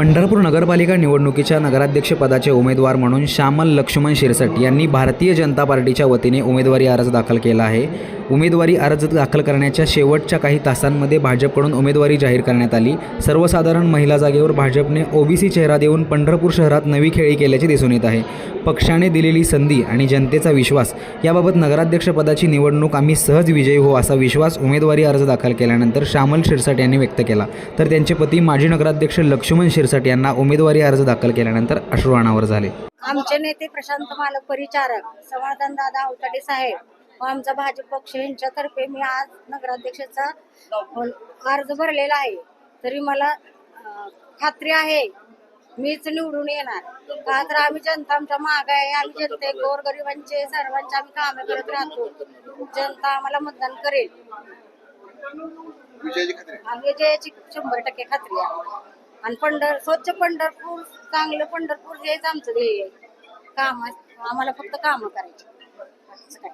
पंढरपूर नगरपालिका निवडणुकीच्या नगराध्यक्षपदाचे उमेदवार म्हणून श्यामल लक्ष्मण शिरसट यांनी भारतीय जनता पार्टीच्या वतीने उमेदवारी अर्ज दाखल केला आहे. उमेदवारी अर्ज दाखल करण्याच्या शेवटच्या काही तासांमध्ये भाजपकडून उमेदवारी जाहीर करण्यात आली. सर्वसाधारण महिला जागेवर भाजपने ओबीसी चेहरा देऊन पंढरपूर शहरात नवी खेळी केल्याचे दिसून येत आहे. पक्षाने दिलेली संधी आणि जनतेचा विश्वास याबाबत नगराध्यक्षपदाची निवडणूक आम्ही सहज विजयी हो असा विश्वास उमेदवारी अर्ज दाखल केल्यानंतर श्यामल शिरसाट यांनी व्यक्त केला. तर त्यांचे पती माजी नगराध्यक्ष लक्ष्मण शिरसाट यांना उमेदवारी अर्ज दाखल केल्यानंतर अश्रुवाणावर झाले. आमचे नेते प्रशांत मालक परिचारक समाधान दादा साहेब आमचा भाजप पक्ष यांच्यातर्फे मी आज नगराध्यक्षाचा अर्ज भरलेला आहे. तरी मला खात्री आहे मीच निवडून येणार. का तर आम्ही जनता आमच्या माग आहे आम्ही जनते गोरगरिबांचे सर्वांचे आम्ही कामे करत राहतो. जनता आम्हाला मतदान करेल. विजयाची शंभर टक्के खात्री आहे. आणि पंढर स्वच्छ पंढरपूर चांगलं पंढरपूर हेच आमचं ध्येय आहे. काम आम्हाला फक्त कामं करायची. काय?